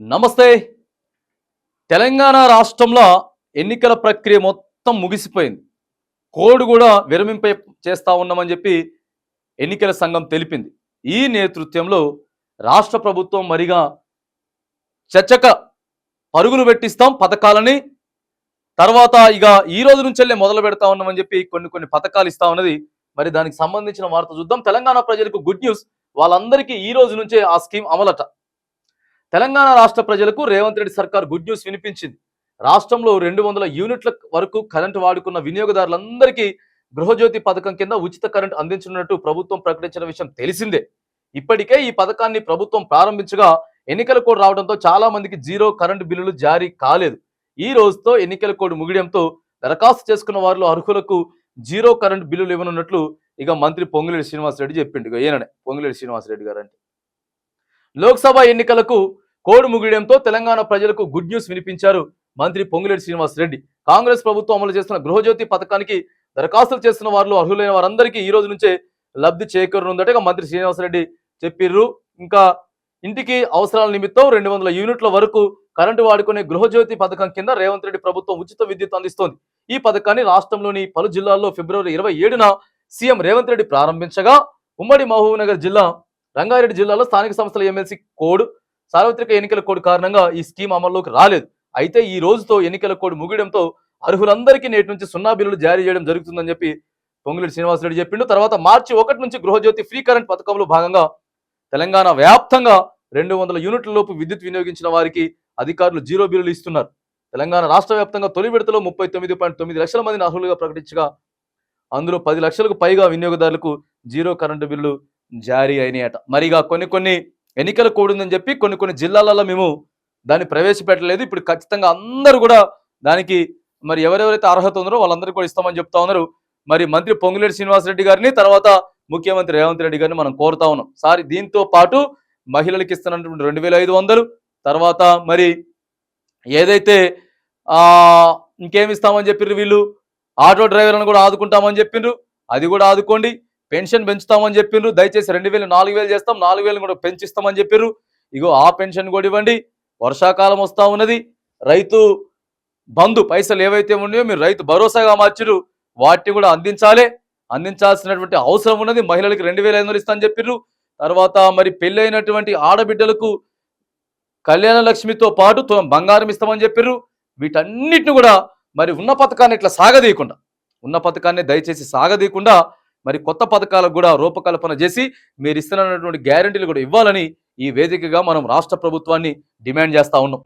నమస్తే. తెలంగాణ రాష్ట్రంలో ఎన్నికల ప్రక్రియ మొత్తం ముగిసిపోయింది. కోడ్ కూడా విరమింప చేస్తా ఉన్నామని చెప్పి ఎన్నికల సంఘం తెలిపింది. ఈ నేతృత్వంలో రాష్ట్ర ప్రభుత్వం మరిగా చచ్చక పరుగులు పెట్టిస్తాం పథకాలని. తర్వాత ఇక ఈ రోజు నుంచెల్లే మొదలు పెడతా ఉన్నామని చెప్పి కొన్ని కొన్ని పథకాలు ఇస్తా ఉన్నది. మరి దానికి సంబంధించిన వార్త చూద్దాం. తెలంగాణ ప్రజలకు గుడ్ న్యూస్. వాళ్ళందరికీ ఈ రోజు నుంచే ఆ స్కీమ్ అమలట. తెలంగాణ రాష్ట్ర ప్రజలకు రేవంత్ రెడ్డి సర్కార్ గుడ్ న్యూస్ వినిపించింది. రాష్ట్రంలో రెండు వందల యూనిట్ల వరకు కరెంటు వాడుకున్న వినియోగదారులందరికీ గృహజ్యోతి పథకం కింద ఉచిత కరెంటు అందించనున్నట్టు ప్రభుత్వం ప్రకటించిన విషయం తెలిసిందే. ఇప్పటికే ఈ పథకాన్ని ప్రభుత్వం ప్రారంభించగా ఎన్నికల కోడ్ రావడంతో చాలా మందికి జీరో కరెంటు బిల్లులు జారీ కాలేదు. ఈ రోజుతో ఎన్నికల కోడ్ ముగియడంతో దరఖాస్తు చేసుకున్న వారిలో అర్హులకు జీరో కరెంట్ బిల్లులు ఇవ్వనున్నట్లు ఇక మంత్రి పొంగులేడు శ్రీనివాసరెడ్డి చెప్పిండు. ఈయననే పొంగులేడు శ్రీనివాసరెడ్డి గారు అంటే లోక్సభ ఎన్నికలకు కోడ్ ముగియడంతో తెలంగాణ ప్రజలకు గుడ్ న్యూస్ వినిపించారు మంత్రి పొంగులేటి శ్రీనివాసరెడ్డి కాంగ్రెస్ ప్రభుత్వం అమలు చేస్తున్న గృహజ్యోతి పథకానికి దరఖాస్తులు చేస్తున్న వారిలో అర్హులైన వారందరికీ ఈ రోజు నుంచే లబ్ధి చేకూరనుందట మంత్రి మంత్రి శ్రీనివాసరెడ్డి చెప్పిర్రు. ఇంకా ఇంటికి అవసరాల నిమిత్తం రెండు వందల యూనిట్ల వరకు కరెంటు వాడుకునే గృహజ్యోతి పథకం కింద రేవంత్ రెడ్డి ప్రభుత్వం ఉచిత విద్యుత్ అందిస్తోంది. ఈ పథకాన్ని రాష్ట్రంలోని పలు జిల్లాల్లో ఫిబ్రవరి ఇరవై ఏడున సీఎం రేవంత్ రెడ్డి ప్రారంభించగా ఉమ్మడి మహబూబ్నగర్ జిల్లా రంగారెడ్డి జిల్లాలో స్థానిక సంస్థల ఎమ్మెల్సీ కోడ్ సార్వత్రిక ఎన్నికల కోడ్ కారణంగా ఈ స్కీమ్ అమల్లోకి రాలేదు. అయితే ఈ రోజుతో ఎన్నికల కోడ్ ముగియడంతో అర్హులందరికీ నేటి నుంచి సున్నా బిల్లులు జారీ చేయడం జరుగుతుందని చెప్పి పొంగులేటి శ్రీనివాసరెడ్డి చెప్పిండు. తర్వాత మార్చి ఒకటి నుంచి గృహజ్యోతి ఫ్రీ కరెంట్ పథకంలో భాగంగా తెలంగాణ వ్యాప్తంగా రెండు వందల యూనిట్ల లోపు విద్యుత్ వినియోగించిన వారికి అధికారులు జీరో బిల్లులు ఇస్తున్నారు. తెలంగాణ రాష్ట్ర వ్యాప్తంగా తొలి విడతలో ముప్పై తొమ్మిది పాయింట్ తొమ్మిది లక్షల మందిని అర్హులుగా ప్రకటించగా అందులో పది లక్షలకు పైగా వినియోగదారులకు జీరో కరెంటు బిల్లు జారీ అయినాయట. మరిగా కొన్ని కొన్ని ఎన్నికల కోడ్ ఉందని చెప్పి కొన్ని కొన్ని జిల్లాలలో మేము దాన్ని ప్రవేశపెట్టలేదు. ఇప్పుడు ఖచ్చితంగా అందరూ కూడా దానికి మరి ఎవరెవరైతే అర్హత ఉందో వాళ్ళందరికీ కూడా ఇస్తామని చెప్తా ఉన్నారు. మరి మంత్రి పొంగులేటి శ్రీనివాసరెడ్డి గారిని తర్వాత ముఖ్యమంత్రి రేవంత్ రెడ్డి గారిని మనం కోరుతా ఉన్నాం. సారి దీంతో పాటు మహిళలకు ఇస్తున్నటువంటి రెండు వేల ఐదు వందలు తర్వాత మరి ఏదైతే ఇంకేమి ఇస్తామని చెప్పిర్రు వీళ్ళు? ఆటో డ్రైవర్లను కూడా ఆదుకుంటామని చెప్పిండ్రు అది కూడా ఆదుకోండి. పెన్షన్ పెంచుతామని చెప్పిండ్రు దయచేసి రెండు వేలు నాలుగు వేలు చేస్తాం. నాలుగు వేలు కూడా పెంచిస్తామని చెప్పిర్రు. ఇగో ఆ పెన్షన్ కూడా ఇవ్వండి. వర్షాకాలం వస్తూ ఉన్నది. రైతు బంధు పైసలు ఏవైతే ఉన్నాయో మీరు రైతు భరోసాగా మార్చిరు వాటిని కూడా అందించాలి. అందించాల్సినటువంటి అవసరం ఉన్నది. మహిళలకు రెండు వేల ఐదు వందలు ఇస్తా అని చెప్పిర్రు. తర్వాత మరి పెళ్ళైనటువంటి ఆడబిడ్డలకు కళ్యాణ లక్ష్మితో పాటు బంగారం ఇస్తామని చెప్పిర్రు. వీటన్నిటిని కూడా మరి ఉన్న పథకాన్ని ఇట్లా సాగదీయకుండా ఉన్న పథకాన్ని దయచేసి సాగదీయకుండా మరి కొత్త పథకాలకు కూడా రూపకల్పన చేసి మీరు ఇస్తున్నటువంటి గ్యారంటీలు కూడా ఇవ్వాలని ఈ వేదికగా మనం రాష్ట్ర ప్రభుత్వాన్ని డిమాండ్ చేస్తా ఉన్నాం.